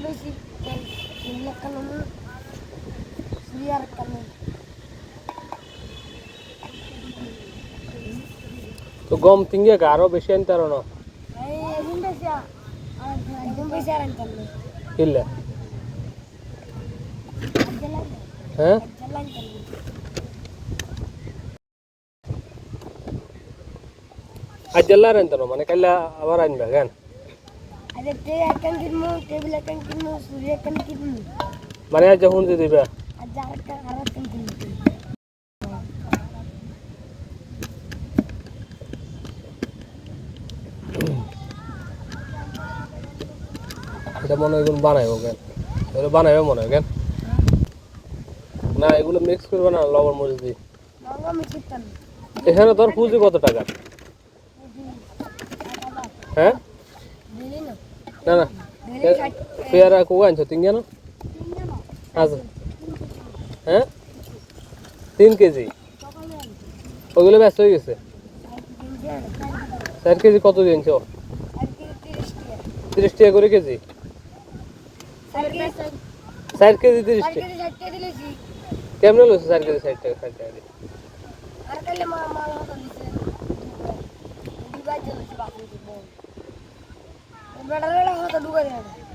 বেশি তিন কালো সুরিয়ার কালো তো গম তিঙ্গে আরও বেশি আনতে আরও না জেলা হ্যাঁ? আজ জেলার আনতে মানে কাইলা আবার আনবে কেন? আরে টেবিল মানে আজ যখন দিয়ে দিবে? একটা আর এটা মনে হয় এগুলো বানাইবো কেন? এগুলো বানাইবে মনে হয় কেন? না এগুলো মিক্স করবে না লবণ মরিচ দিয়ে। এখানে তোর পুঁজি কত টাকা? হ্যাঁ? না না ষাট পেয়ারা কোয়া আনছো তিন কেন আচ্ছা হ্যাঁ তিন কেজি ওগুলো ব্যস্ত হয়ে গেছে চার কেজি কত দিয়ে আনছো তিরিশ টাকা করে কেজি চার কেজি তিরিশ টাকা কেমনে লইছো চার কেজি ষাট টাকা ষাট টাকা দিয়ে ¡Ah! ¡Ah! ¡Ah! ¡Ah! ¡Ah!